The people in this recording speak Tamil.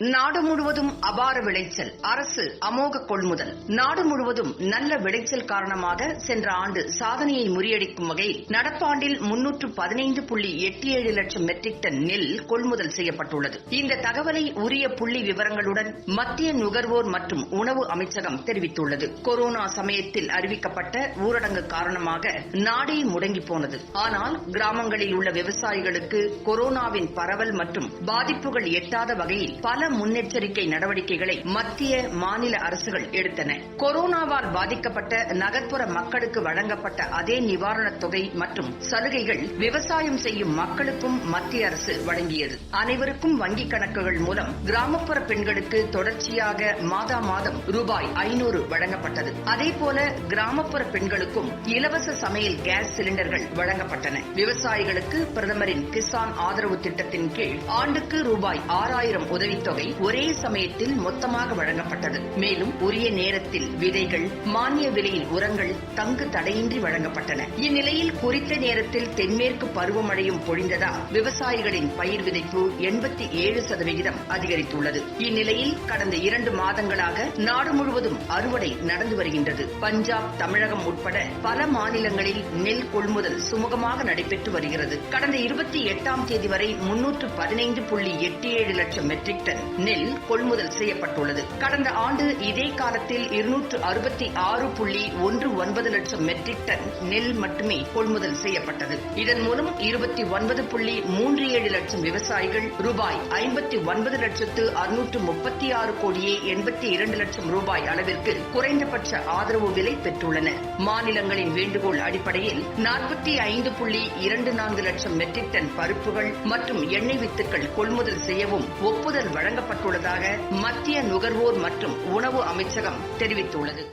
நாடு முழுவதும் அபார விளைச்சல் அரசு அமோக கொள்முதல். நாடு முழுவதும் நல்ல விளைச்சல் காரணமாக சென்ற ஆண்டு சாதனையை முறியடிக்கும் வகையில் நடப்பாண்டில் முன்னூற்று பதினைந்து புள்ளி எட்டு ஏழு லட்சம் மெட்ரிக் டன் நெல் கொள்முதல் செய்யப்பட்டுள்ளது. இந்த தகவலை உரிய புள்ளி விவரங்களுடன் மத்திய நுகர்வோர் மற்றும் உணவு அமைச்சகம் தெரிவித்துள்ளது. கொரோனா சமயத்தில் அறிவிக்கப்பட்ட ஊரடங்கு காரணமாக நாடே முடங்கி போனது. ஆனால் கிராமங்களில் உள்ள விவசாயிகளுக்கு கொரோனாவின் பரவல் மற்றும் பாதிப்புகள் எட்டாத வகையில் பல முன்னெச்சரிக்கை நடவடிக்கைகளை மத்திய மாநில அரசுகள் எடுத்தன. கொரோனாவால் பாதிக்கப்பட்ட நகர்ப்புற மக்களுக்கு வழங்கப்பட்ட அதே நிவாரணத் தொகை மற்றும் சலுகைகள் விவசாயம் செய்யும் மக்களுக்கும் மத்திய அரசு வழங்கியது. அனைவருக்கும் வங்கிக் கணக்குகள் மூலம் கிராமப்புற பெண்களுக்கு தொடர்ச்சியாக மாதா மாதம் ரூபாய் ஐநூறு வழங்கப்பட்டது. அதேபோல கிராமப்புற பெண்களுக்கும் இலவச சமையல் கேஸ் சிலிண்டர்கள் வழங்கப்பட்டன. விவசாயிகளுக்கு பிரதமரின் கிசான் ஆதரவு திட்டத்தின் கீழ் ஆண்டுக்கு ரூபாய் ஆறாயிரம் உதவித்தொகை ஒரே சமயத்தில் மொத்தமாக வழங்கப்பட்டது. மேலும் உரிய நேரத்தில் விதைகள் மானிய விலையில் உரங்கள் தங்கு தடையின்றி வழங்கப்பட்டன. இந்நிலையில் குறித்த நேரத்தில் தென்மேற்கு பருவமழையும் பொழிந்ததால் விவசாயிகளின் பயிர் விதைப்பு எண்பத்தி ஏழு சதவிகிதம் அதிகரித்துள்ளது. இந்நிலையில் கடந்த இரண்டு மாதங்களாக நாடு முழுவதும் அறுவடை நடந்து வருகின்றது. பஞ்சாப் தமிழகம் உட்பட பல மாநிலங்களில் நெல் கொள்முதல் சுமூகமாக நடைபெற்று வருகிறது. கடந்த இருபத்தி எட்டாம் தேதி வரை முன்னூற்று பதினைந்து புள்ளி எட்டு ஏழு லட்சம் மெட்ரிக் டன் நெல் கொள்முதல் செய்யப்பட்டுள்ளது. கடந்த ஆண்டு இதே காலத்தில் இருநூற்று அறுபத்தி ஆறு புள்ளி ஒன்று ஒன்பது லட்சம் மெட்ரிக் டன் நெல் மட்டுமே கொள்முதல் செய்யப்பட்டது. இதன் மூலம் இருபத்தி ஒன்பது புள்ளி மூன்று ஏழு லட்சம் விவசாயிகள் ரூபாய் ஐம்பத்தி ஒன்பது லட்சத்து அறுநூற்று முப்பத்தி ஆறு கோடியே எண்பத்தி இரண்டு லட்சம் ரூபாய் அளவிற்கு குறைந்தபட்ச ஆதரவு விலை பெற்றுள்ளனர் மாநிலங்களின் வேண்டுகோள் அடிப்படையில் நாற்பத்தி ஐந்து புள்ளி இரண்டு நான்கு லட்சம் மெட்ரிக் டன் பருப்புகள் மற்றும் எண்ணெய் வித்துக்கள் கொள்முதல் செய்யவும் ஒப்புதல் வழங்க வழங்கப்பட்டுள்ளதாக மத்திய நுகர்வோர் மற்றும் உணவு அமைச்சகம் தெரிவித்துள்ளது.